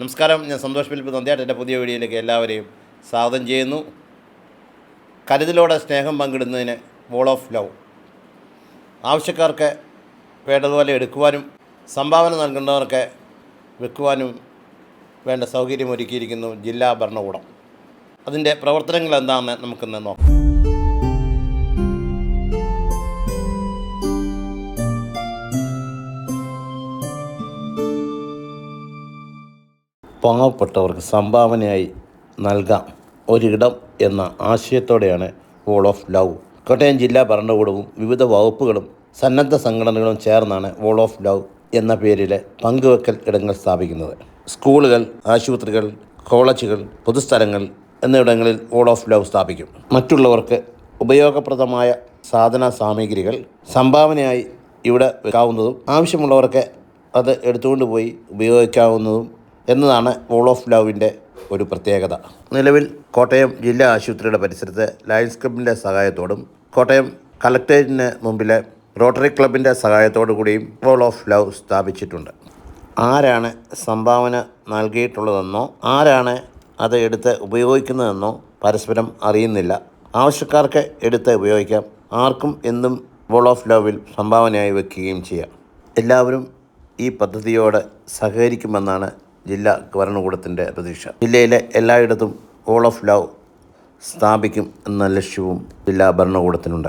നമസ്കാരം. ഞാൻ സന്തോഷ് ഫിലിപ്പ് നന്ദിയായിട്ട് എന്റെ പുതിയ വീഡിയോയിലേക്ക് എല്ലാവരെയും സ്വാഗതം ചെയ്യുന്നു. കരുതലോടെ സ്നേഹം പങ്കിടുന്നതിന് വോൾ ഓഫ് ലവ് ആവശ്യക്കാർക്ക് വേണ്ടതുപോലെ എടുക്കുവാനും സംഭാവന നൽകുന്നവർക്ക് വെക്കുവാനും വേണ്ട സൗകര്യം ഒരുക്കിയിരിക്കുന്നു ജില്ലാ ഭരണകൂടം. അതിന്റെ പ്രവർത്തനങ്ങൾ എന്താണെന്ന് നമുക്കിന്ന് നോക്കാം. പാവപ്പെട്ടവർക്ക് സംഭാവനയായി നൽകാം ഒരിടം എന്ന ആശയത്തോടെയാണ് വോൾ ഓഫ് ലവ് കോട്ടയം ജില്ലാ ഭരണകൂടവും വിവിധ വകുപ്പുകളും സന്നദ്ധ സംഘടനകളും ചേർന്നാണ് വോൾ ഓഫ് ലവ് എന്ന പേരിൽ പങ്കുവെക്കൽ ഇടങ്ങൾ സ്ഥാപിക്കുന്നത്. സ്കൂളുകൾ ആശുപത്രികൾ കോളേജുകൾ പൊതുസ്ഥലങ്ങൾ എന്നിവിടങ്ങളിൽ വോൾ ഓഫ് ലവ് സ്ഥാപിക്കും. മറ്റുള്ളവർക്ക് ഉപയോഗപ്രദമായ സാധന സാമഗ്രികൾ സംഭാവനയായി ഇവിടെ വെക്കാവുന്നതും ആവശ്യമുള്ളവർക്ക് അത് എടുത്തുകൊണ്ട് പോയി ഉപയോഗിക്കാവുന്നതും എന്നതാണ് വോൾ ഓഫ് ലവിന്റെ ഒരു പ്രത്യേകത. നിലവിൽ കോട്ടയം ജില്ലാ ആശുപത്രിയുടെ പരിസരത്ത് ലയൺസ് ക്ലബിന്റെ സഹായത്തോടും കോട്ടയം കലക്ടറേറ്റിന് മുമ്പിലെ റോട്ടറി ക്ലബിന്റെ സഹായത്തോടു കൂടിയും വോൾ ഓഫ് ലവ് സ്ഥാപിച്ചിട്ടുണ്ട്. ആരാണ് സംഭാവന നൽകിയിട്ടുള്ളതെന്നോ ആരാണ് അത് എടുത്ത് ഉപയോഗിക്കുന്നതെന്നോ പരസ്പരം അറിയുന്നില്ല. ആവശ്യക്കാർക്ക് എടുത്ത് ഉപയോഗിക്കാം. ആർക്കും എന്തും വോൾ ഓഫ് ലവിൽ സംഭാവനയായി വയ്ക്കുകയും ചെയ്യാം. എല്ലാവരും ഈ പദ്ധതിയോട് സഹകരിക്കുമെന്നാണ് ജില്ലാ ഭരണകൂടത്തിന്റെ പ്രതീക്ഷ. ജില്ലയിലെ എല്ലായിടത്തും ഹോൾ ഓഫ് ലവ് സ്ഥാപിക്കും എന്ന ലക്ഷ്യവും ജില്ലാ ഭരണകൂടത്തിനുണ്ട്.